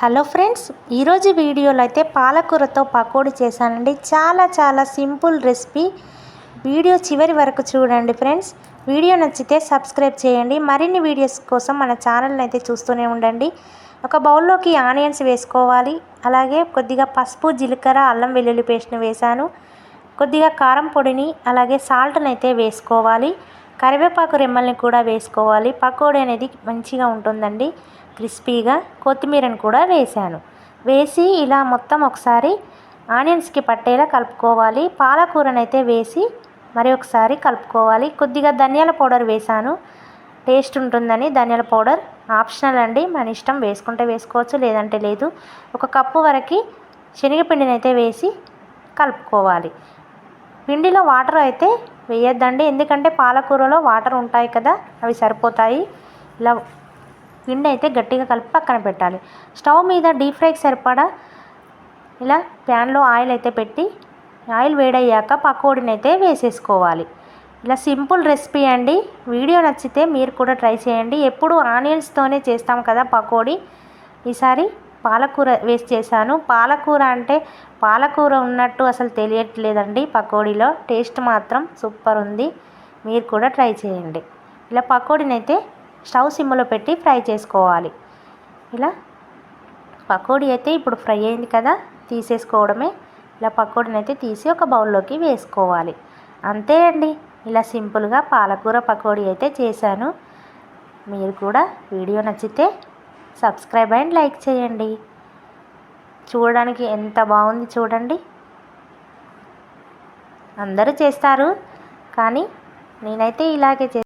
Hello friends ఈరోజు వీడియోలో అయితే పాలకూరతో పకోడీ చేశానండి. చాలా చాలా సింపుల్ రెసిపీ. వీడియో చివరి వరకు చూడండి ఫ్రెండ్స్. వీడియో నచ్చితే సబ్స్క్రైబ్ చేయండి. మరిన్ని వీడియోస్ కోసం మన ఛానల్ని అయితే చూస్తూనే ఉండండి. ఒక బౌల్లోకి ఆనియన్స్ వేసుకోవాలి. అలాగే కొద్దిగా పసుపు జీలకర్ర అల్లం వెల్లుల్లి పేస్ట్ని వేశాను. కొద్దిగా కారం పొడిని అలాగే సాల్ట్ని అయితే వేసుకోవాలి. కరివేపాకు రెమ్మల్ని కూడా వేసుకోవాలి. పకోడీ అనేది మంచిగా ఉంటుందండి. క్రిస్పీగా కొత్తిమీరని కూడా వేశాను వేసి ఇలా మొత్తం ఒకసారి ఆనియన్స్కి పట్టేలా కలుపుకోవాలి. పాలకూరనైతే వేసి మరి ఒకసారి కలుపుకోవాలి. కొద్దిగా ధనియాల పౌడర్ వేశాను టేస్ట్ ఉంటుందని ధనియాల పౌడర్ ఆప్షనల్ అండి. మన ఇష్టం వేసుకుంటే వేసుకోవచ్చు లేదంటే లేదు. ఒక కప్పు వరకు శనగపిండిని అయితే వేసి కలుపుకోవాలి. పిండిలో వాటర్ అయితే వేయొద్దండి. ఎందుకంటే పాలకూరలో వాటర్ ఉంటాయి కదా అవి సరిపోతాయి. ఇలా పిండి అయితే గట్టిగా కలిపి పక్కన పెట్టాలి. స్టవ్ మీద డీప్ ఫ్రైకి సరిపడా ఇలా ప్యాన్లో ఆయిల్ అయితే పెట్టి ఆయిల్ వేడయ్యాక పకోడీని అయితే వేసేసుకోవాలి. ఇలా సింపుల్ రెసిపీ అండి. వీడియో నచ్చితే మీరు కూడా ట్రై చేయండి. ఎప్పుడు ఆనియన్స్తోనే చేస్తాం కదా పకోడీ. ఈసారి పాలకూర వేసి చేశాను. పాలకూర అంటే పాలకూర ఉన్నట్టు అసలు తెలియట్లేదండి. పకోడీలో టేస్ట్ మాత్రం సూపర్ ఉంది. మీరు కూడా ట్రై చేయండి. ఇలా పకోడీని అయితే స్టవ్ సిమ్లో పెట్టి ఫ్రై చేసుకోవాలి. ఇలా పకోడీ అయితే ఇప్పుడు ఫ్రై అయింది కదా తీసేసుకోవడమే. ఇలా పకోడీనైతే తీసి ఒక బౌల్లోకి వేసుకోవాలి. అంతే అండి. ఇలా సింపుల్గా పాలకూర పకోడీ అయితే చేశాను. మీరు కూడా వీడియో నచ్చితే సబ్స్క్రైబ్ అండ్ లైక్ చేయండి. చూడడానికి ఎంత బాగుంది చూడండి. అందరూ చేస్తారు. కానీ నేనైతే ఇలాగే చే